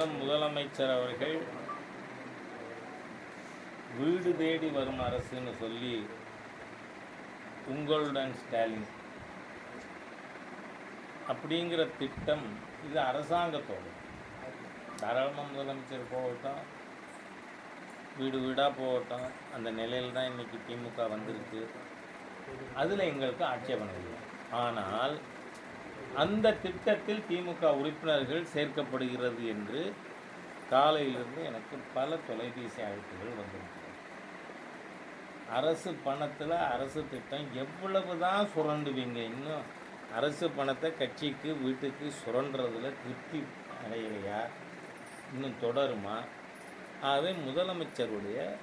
தினம் முதலமைச்சர் அவர்கள் வீடு தேடி வரும் அரசுன்னு சொல்லி உங்களுடன் ஸ்டாலின். அப்படிங்கிற திட்டம் இது அரசாங்கத்தோடு தாராளமாக முதலமைச்சர் போகட்டும். வீடு வீடாக போகட்டும். அந்த நிலையில் தான் இன்றைக்கி திமுக வந்திருக்கு. அதில் எங்களுக்கு ஆட்சேபனை இல்லை. ஆனால் அந்த திட்டத்தில் திமுக உறுப்பினர்கள் சேர்க்கப்படுகிறது என்று காலையிலிருந்து எனக்கு பல தொலைபேசி அழைப்புகள் வந்திருக்கிறது. அரசு பணத்தில் அரசு திட்டம் எவ்வளவு தான் சுரண்டுவீங்க இன்னும் அரசு பணத்தை கட்சிக்கு வீட்டுக்கு சுரண்டுறதுல திருப்தி அடையலையா? இன்னும் தொடருமா? ஆகவே முதலமைச்சருடைய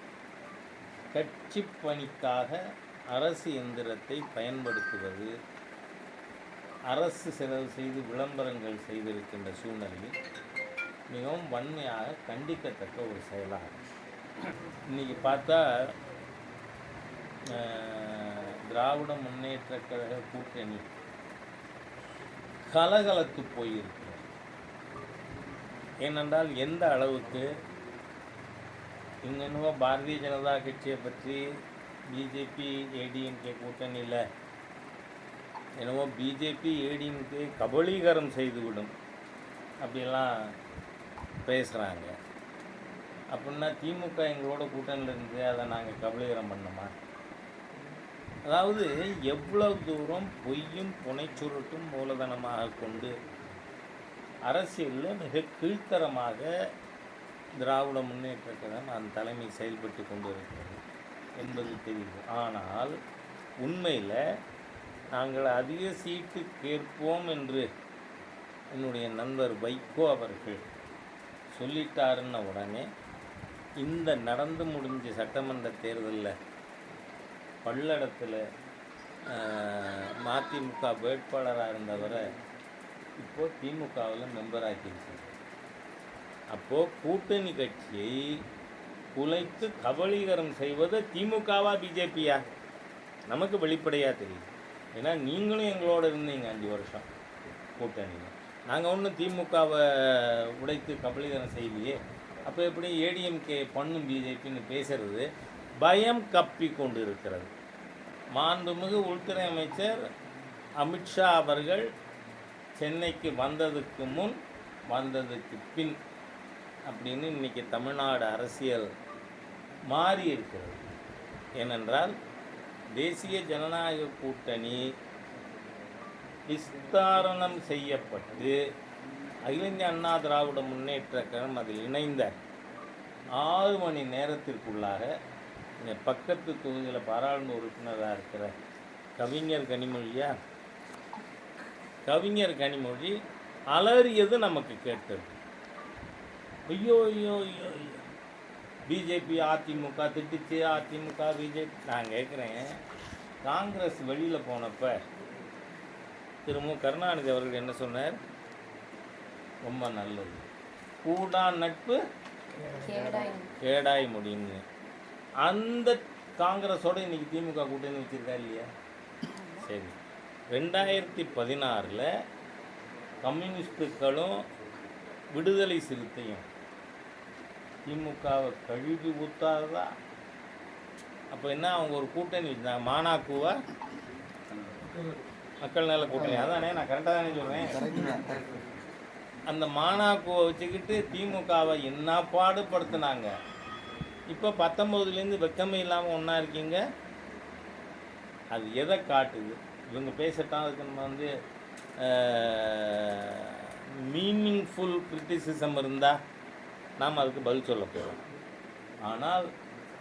கட்சி பணிக்காக அரசு எந்திரத்தை பயன்படுத்துவது அரசு செலவு செய்து விளம்பரங்கள் செய்திருக்கின்ற சூழ்நிலையில் மிகவும் வன்மையாக கண்டிக்கத்தக்க ஒரு செயலாகும். இன்றைக்கி பார்த்தா திராவிட முன்னேற்ற கழக கூட்டணி கலகலத்து போயிருக்கு ஏனென்றால் எந்த அளவுக்கு இங்கன்னுவோ பாரதிய ஜனதா கட்சியை பற்றி பிஜேபி ஏடிஎம்கே கூட்டணியில் என்னவோ பிஜேபி ஏடிஎம்கே கபலீகரம் செய்துவிடும். அப்படிலாம் பேசுகிறாங்க அப்படின்னா திமுக எங்களோட கூட்டணியில் இருந்து அதை நாங்கள் கபலீகரம் பண்ணோமா? அதாவது எவ்வளவு தூரம் பொய்யும் புனைச்சுருட்டும் மூலதனமாக கொண்டு அரசியலில் மிக கீழ்த்தரமாக திராவிட முன்னேற்ற கழகம் அந்த தலைமை செயல்பட்டு கொண்டு இருக்கிறது என்பது தெரியுது ஆனால் உண்மையில் நாங்கள் அதிக சீட்டு கேட்போம் என்று என்னுடைய நண்பர் வைகோ அவர்கள் சொல்லிட்டாருன்ன உடனே இந்த நடந்து முடிஞ்ச சட்டமன்ற தேர்தலில் பல்லடத்தில் மதிமுக வேட்பாளராக இருந்தவரை இப்போது திமுகவில் மெம்பர் அப்போது கூட்டணி கட்சியை குலைத்து கபலீகரம் செய்வது திமுகவா பிஜேபியா? நமக்கு வெளிப்படையாக தெரியுது ஏன்னா நீங்களும் எங்களோட இருந்தீங்க அஞ்சு வருஷம் கூட்டணியில். நாங்கள் ஒன்றும் திமுகவை உடைத்து கபலீகரம் செய்யலையே. அப்போ எப்படி ஏடிஎம்கே பண்ணும் பிஜேபின்னு பேசுறது பயம் கப்பி கொண்டு இருக்கிறது மாண்புமிகு உள்துறை அமைச்சர் அமித்ஷா அவர்கள் சென்னைக்கு வந்ததுக்கு முன் வந்ததுக்கு பின் அப்படின்னு இன்னைக்கு தமிழ்நாடு அரசியல் மாறி இருக்கிறது ஏனென்றால் தேசிய ஜனநாயக கூட்டணி விஸ்தாரணம் செய்யப்பட்டு அகில இந்திய அண்ணா திராவிட முன்னேற்ற கழகம் அதில் இணைந்த ஆறு மணி நேரத்திற்குள்ளாக இந்த பக்கத்து தொகுதியில் பாராளுமன்ற உறுப்பினராக இருக்கிற கவிஞர் கனிமொழியா? கவிஞர் கனிமொழி அலறியது நமக்கு கேட்டது ஐயோ ஐயோ ஐயோ ஐயோ. பிஜேபி அதிமுக திட்டுச்சு அதிமுக பிஜேபி. நான் கேட்குறேன் காங்கிரஸ் வெளியில் போனப்ப திரு மு. கருணாநிதி அவர்கள் என்ன சொன்னார்? ரொம்ப நல்லது. கூடா நட்பு கேடாய் முடியும்னு அந்த காங்கிரஸோட இன்னைக்கு திமுக கூட்டணி வச்சிருக்கா இல்லையா? சரி. ரெண்டாயிரத்தி பதினாறில் கம்யூனிஸ்டுகளும் விடுதலை சிறுத்தையும் திமுகவை கழுவி ஊத்தாதா அப்போ என்ன அவங்க ஒரு கூட்டணி வச்சாங்க மானாக்குவா? மக்கள் நல கூட்டணி. அதானே நான் கரெக்டாக தானே சொல்கிறேன் அந்த மானாக்குவை வச்சுக்கிட்டு திமுகவை என்ன பாடுபடுத்தினாங்க? இப்போ பத்தொம்போதுலேருந்து வெக்கமே இல்லாமல் ஒன்றா இருக்கீங்க. அது எதை காட்டுது? இவங்க பேசட்டான் அதுக்கு நம்ம வந்து மீனிங்ஃபுல் கிரிட்டிசிசம் இருந்தால் நாம் அதுக்கு பதில் சொல்ல போகிறோம். ஆனால்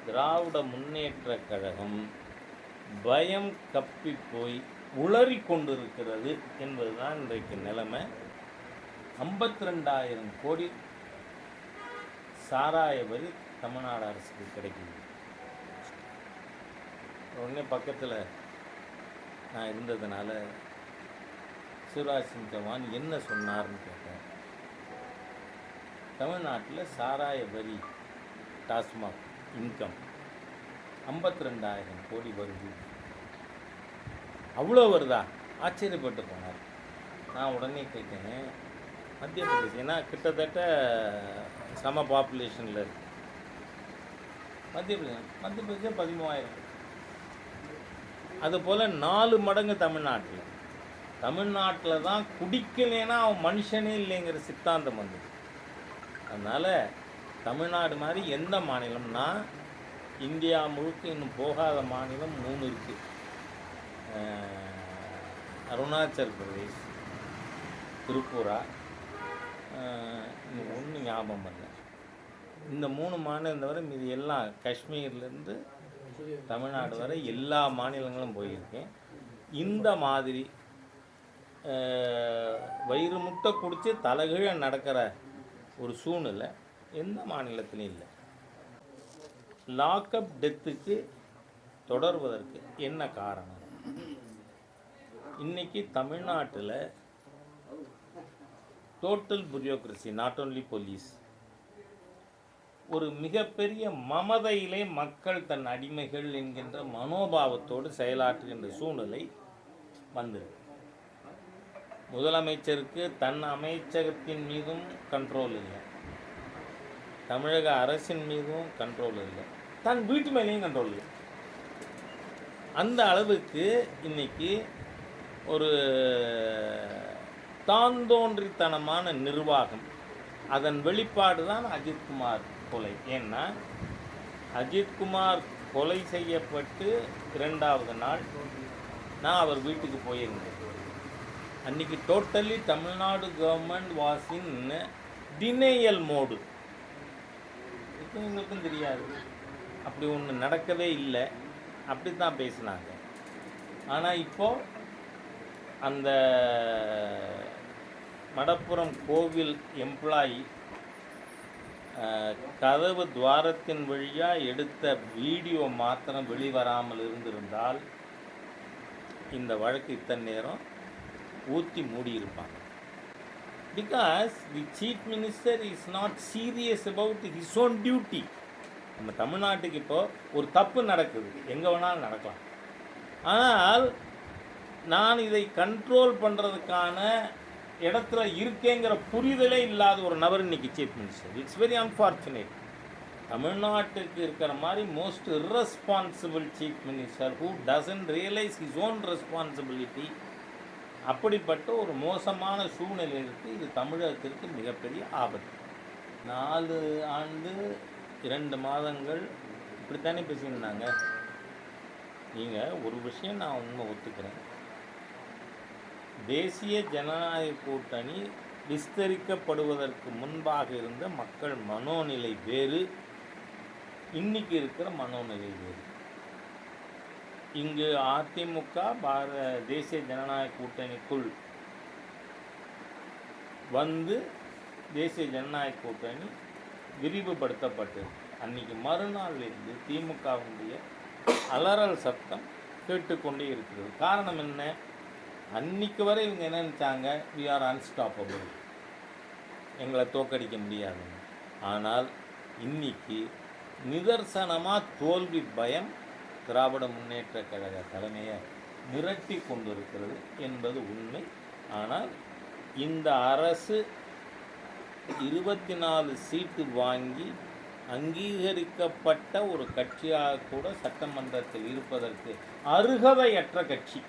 திராவிட முன்னேற்ற கழகம் பயம் கப்பி போய் உளறி கொண்டிருக்கிறது என்பதுதான் இன்றைக்கு நிலைமை. ஐம்பத்தி ரெண்டாயிரம் கோடி சாராய வரி தமிழ்நாடு அரசுக்கு கிடைக்குது. உடனே பக்கத்தில் நான் இருந்ததுனால சிவராஜ் சிங் சௌஹான் என்ன சொன்னார்னு கேட்டேன். தமிழ்நாட்டில் சாராய வரி டாஸ்மாக் இன்கம் ஐம்பத்தி ரெண்டாயிரம் கோடி வருது. அவ்வளோ வருதா? ஆச்சரியப்பட்டு போனார். நான் உடனே கேட்டேன் மத்திய பிரதேசம் ஏன்னா கிட்டத்தட்ட சம பாப்புலேஷனில் இருக்கு. மத்திய பிரதேசம் மத்திய பிரதேசம் பதிமூவாயிரம். அதுபோல் நாலு மடங்கு தமிழ்நாட்டில். தமிழ்நாட்டில் தான் குடிக்கலைன்னா அவன் மனுஷனே இல்லைங்கிற சித்தாந்தம் வந்தது. அதனால் தமிழ்நாடு மாதிரி எந்த மாநிலம்னா இந்தியா முழுக்க இன்னும் போகாத மாநிலம் மூணு இருக்குது அருணாச்சல் பிரதேஷ் திரிபுரா இன்னும் ஒன்று ஞாபகம் பண்ணல இந்த மூணு மாநிலம் தவிர மீதி எல்லாம் காஷ்மீர்லேருந்து தமிழ்நாடு வரை எல்லா மாநிலங்களும் போயிருக்கேன். இந்த மாதிரி வயிறு முட்டை குடித்து தலைகீழ நடக்கிற ஒரு சூழ்நிலை எந்த மாநிலத்திலும் இல்லை. லாக்அப் டெத்துக்கு தொடர்வதற்கு என்ன காரணம்? இன்னைக்கு தமிழ்நாட்டில் total bureaucracy not only police ஒரு மிகப்பெரிய மமதையிலே மக்கள் தன் அடிமைகள் என்கின்ற மனோபாவத்தோடு செயலாற்றுகின்ற சூழ்நிலை வந்திருக்கு. முதலமைச்சருக்கு தன் அமைச்சகத்தின் மீதும் கண்ட்ரோல் இல்லை. தமிழக அரசின் மீதும் கண்ட்ரோல் இல்லை. தன் வீட்டு மேலேயும் கண்ட்ரோல் இல்லை. அந்த அளவுக்கு இன்னைக்கு ஒரு தாந்தோன்றித்தனமான நிர்வாகம் அதன் வெளிப்பாடு தான் அஜித்குமார் கொலை. ஏன்னா அஜித்குமார் கொலை செய்யப்பட்டு இரண்டாவது நாள் நான் அவர் வீட்டுக்கு போயிருந்தேன். அன்னைக்கு totally Tamil Nadu government was in denial mode இப்போ எங்களுக்கும் தெரியாது. அப்படி ஒன்று நடக்கவே இல்லை. அப்படி தான் பேசினாங்க. ஆனால் இப்போது அந்த மடப்புறம் கோவில் எம்ப்ளாயி கதவு துவாரத்தின் வழியாக எடுத்த வீடியோ மாத்திரம் வெளிவராமல் இருந்திருந்தால் இந்த வழக்கு இத்தனை நேரம் ஊற்றி மூடியிருப்பாங்க. Because the chief minister is not serious about his own duty நம்ம தமிழ்நாட்டுக்கு இப்போ ஒரு தப்பு நடக்குது. எங்கே வேணாலும் நடக்கலாம். ஆனால் நான் இதை கண்ட்ரோல் பண்ணுறதுக்கான இடத்துல இருக்கேங்கிற புரிதலே இல்லாத ஒரு நபர் இன்னைக்கு chief minister it's very unfortunate தமிழ்நாட்டுக்கு இருக்கிற மாதிரி most responsible chief minister who doesn't realise his own responsibility அப்படிப்பட்ட ஒரு மோசமான சூழ்நிலைக்கு இது தமிழகத்திற்கு மிகப்பெரிய ஆபத்து. நாலு ஆண்டு இரண்டு மாதங்கள் இப்படித்தானே பேசியிருந்தாங்க. நீங்கள் ஒரு விஷயம் நான் உண்மை ஒத்துக்கிறேன். தேசிய ஜனநாயக கூட்டணி விஸ்தரிக்கப்படுவதற்கு முன்பாக இருந்த மக்கள் மனோநிலை வேறு இன்னைக்கு இருக்கிற மனோநிலை வேறு. இங்கு அதிமுக பார தேசிய ஜனநாயக கூட்டணிக்குள் வந்து தேசிய ஜனநாயக கூட்டணி விரிவுபடுத்தப்பட்டது. அன்னைக்கு மறுநாள்லேருந்து திமுகவுடைய அலறல் சத்தம் கேட்டுக்கொண்டே இருக்கிறது. காரணம் என்ன? அன்னைக்கு வரை இவங்க என்ன நினச்சாங்க? வி ஆர் அன்ஸ்டாப்பபிள் எங்களை தோக்கடிக்க முடியாதுன்னு. ஆனால் இன்னைக்கு நிதர்சனமாக தோல்வி பயம் திராவிட முன்னேற்ற கழக தலைமையை மிரட்டி கொண்டிருக்கிறது என்பது உண்மை. ஆனால் இந்த அரசு இருபத்தி நாலு சீட்டு வாங்கி அங்கீகரிக்கப்பட்ட ஒரு கட்சியாக கூட சட்டமன்றத்தில் இருப்பதற்கு அருகதையற்ற கட்சி.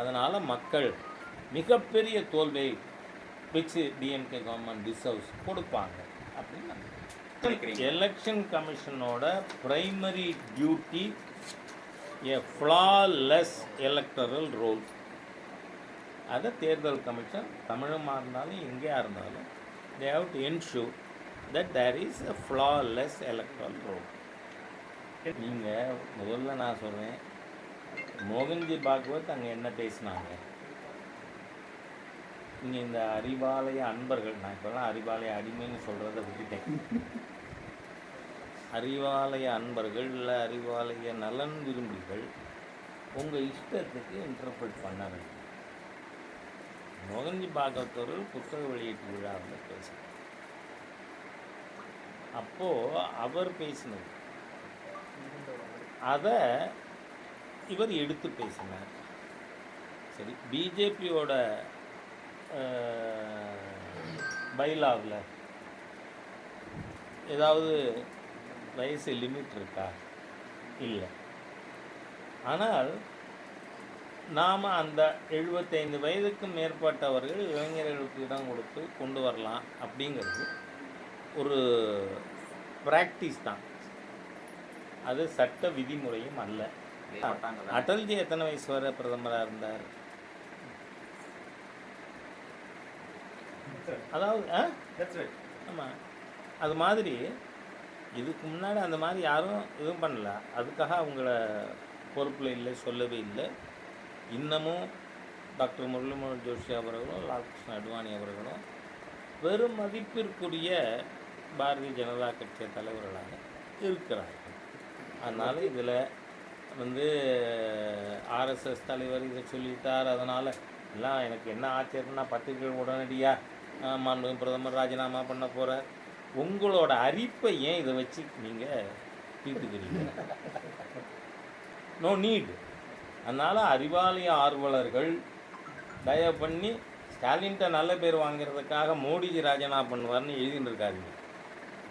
அதனால் மக்கள் மிகப்பெரிய தோல்வியை பிச்சு டிஎம்கே கவர்மெண்ட் டிசர்வ்ஸ் கொடுப்பாங்க அப்படின்னு election கமிஷனோட primary duty a flawless electoral roll அதை தேர்தல் கமிஷன் தமிழமாக இருந்தாலும் எங்கேயா இருந்தாலும் they have to ensure that there is a flawless electoral roll நீங்கள் முதல்ல நான் சொல்கிறேன் மோகன்ஜி பாகவத் அங்கே என்ன பேசினாங்க? இங்கே இந்த அறிவாலய அன்பர்கள் நான் இப்போலாம் அறிவாலய அடிமைன்னு சொல்கிறத விட்டுட்டேன். அறிவாலய அன்பர்கள் இல்லை அறிவாலய நலன் விரும்பிகள் உங்கள் இஷ்டத்துக்கு இன்டர்பிரட் பண்ண வேண்டும். நுகஞ்சி பாகவத் புத்தக வெளியீட்டு விழாவில் பேசுகிறார் அப்போது அவர் பேசினது அதை இவர் எடுத்து பேசினார். சரி பிஜேபியோட பைலாவில் ஏதாவது வயசு லிமிட் இருக்கா? இல்லை. ஆனால் நாம் அந்த எழுபத்தைந்து வயதுக்கும் மேற்பட்டவர்கள் இளைஞர்களுக்கு இடம் கொடுத்து கொண்டு வரலாம் அப்படிங்கிறது ஒரு ப்ராக்டிஸ் தான். அது சட்ட விதிமுறையும் அல்ல. அடல்ஜி எத்தனை வயசு வரை பிரதமராக இருந்தார்? அதாவது ஆமாம் அது மாதிரி இதுக்கு முன்னாடி அந்த மாதிரி யாரும் இதுவும் பண்ணல. அதுக்காக அவங்கள பொறுப்பில் இல்லை சொல்லவே இல்லை. இன்னமும் டாக்டர் முரளிமோகன் ஜோஷி அவர்களும் லால்கிருஷ்ண அட்வானி அவர்களும் பெரும் மதிப்பிற்குரிய பாரதிய ஜனதா கட்சி தலைவர்களாக இருக்கிறார்கள். அதனால் இதில் வந்து ஆர்எஸ்எஸ் தலைவர் இதை சொல்லிட்டார். அதனால் எல்லாம் எனக்கு என்ன ஆச்சரியம்னா பத்திரிகைகள் உடனடியாக மாண்பு பிரதமர் ராஜினாமா பண்ண போகிறார் உங்களோட அரிப்பை ஏன் இதை வச்சு நீங்கள் தீர்த்துக்கிறீங்க? நோ நீட் அதனால் அறிவாலய ஆர்வலர்கள் தயவு பண்ணி ஸ்டாலின்கிட்ட நல்ல பேர் வாங்குறதுக்காக மோடிஜி ராஜினாமா பண்ணுவார்னு எழுதிட்டு இருக்காருங்க